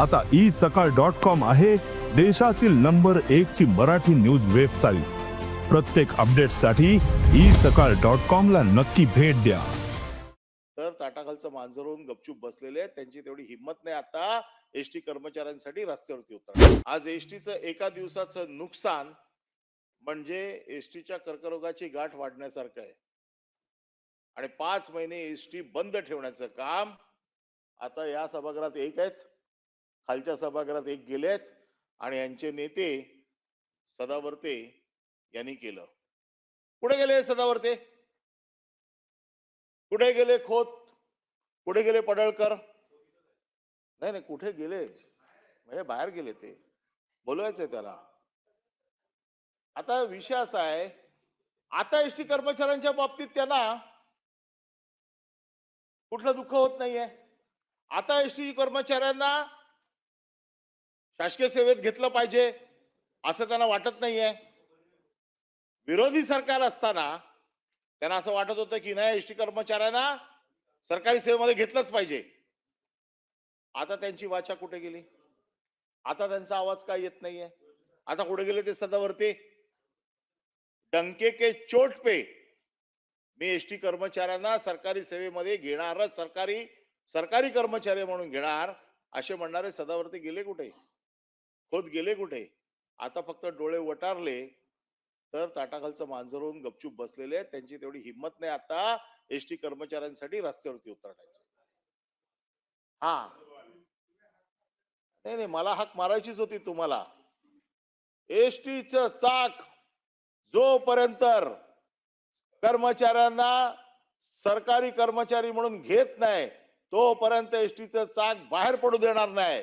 आता ई सकाळ dot com आहे देशातील नंबर एक ची मराठी न्यूज वेबसाईट. प्रत्येक अपडेटसाठी ई सकाळ डॉट कॉम ला नक्की भेट द्या. तर ताटाखालचं होऊन गपचूप बसलेले आहेत. त्यांची तेवढी हिंमत नाही आता. एसटी कर्मचाऱ्यांसाठी रस्त्यावरती उतर आज एसटीचं एका दिवसाचं नुकसान म्हणजे एसटीच्या कर्करोगाची गाठ वाढण्यासारखं आहे. आणि पाच महिने एस टी बंद ठेवण्याचं काम आता या सभागृहात एक आहेत. खालच्या सभागृहात एक गेलेत आणि यांचे नेते सदावर्ते यांनी केलं. कुठे गेले सदावर्ते? कुठे गेले खोत? कुठे गेले पडळकर? नाही नाही कुठे गेले? म्हणजे बाहेर गेले ते. बोलवायचंय त्याला. आता विषय असा आहे आता एस टी कर्मचाऱ्यांच्या बाबतीत त्यांना कुठलं दुःख होत नाहीये. आता एस टी कर्मचाऱ्यांना शासकीय सेवेत घेतलं पाहिजे असं त्यांना वाटत नाहीये. विरोधी सरकार असताना त्यांना असं वाटत होतं की नाही एस टी कर्मचाऱ्यांना सरकारी सेवेमध्ये घेतलंच पाहिजे. आता त्यांची वाचा कुठे गेली? आता त्यांचा आवाज काय येत नाहीये? आता कुठे गेले ते सदावरती? डंके के चोट पे मी एस टी कर्मचाऱ्यांना सरकारी सेवेमध्ये घेणारच सरकारी सरकारी कर्मचारी म्हणून घेणार असे म्हणणारे सदावरती गेले कुठे? खोत गेले कुठे? आता फक्त डोळे वटारले तर ताटाखालचं मांजर होऊन गपचूप बसलेले आहेत. त्यांची तेवढी हिंमत नाही आता एस टी कर्मचाऱ्यांसाठी रस्त्यावरती उतरण्याची. हा. नाही नाही मला हाक मारायचीच होती तुम्हाला. एस टीच चाक जोपर्यंत कर्मचाऱ्यांना सरकारी कर्मचारी म्हणून घेत नाही तोपर्यंत एस टीचं चाक बाहेर पडू देणार नाही.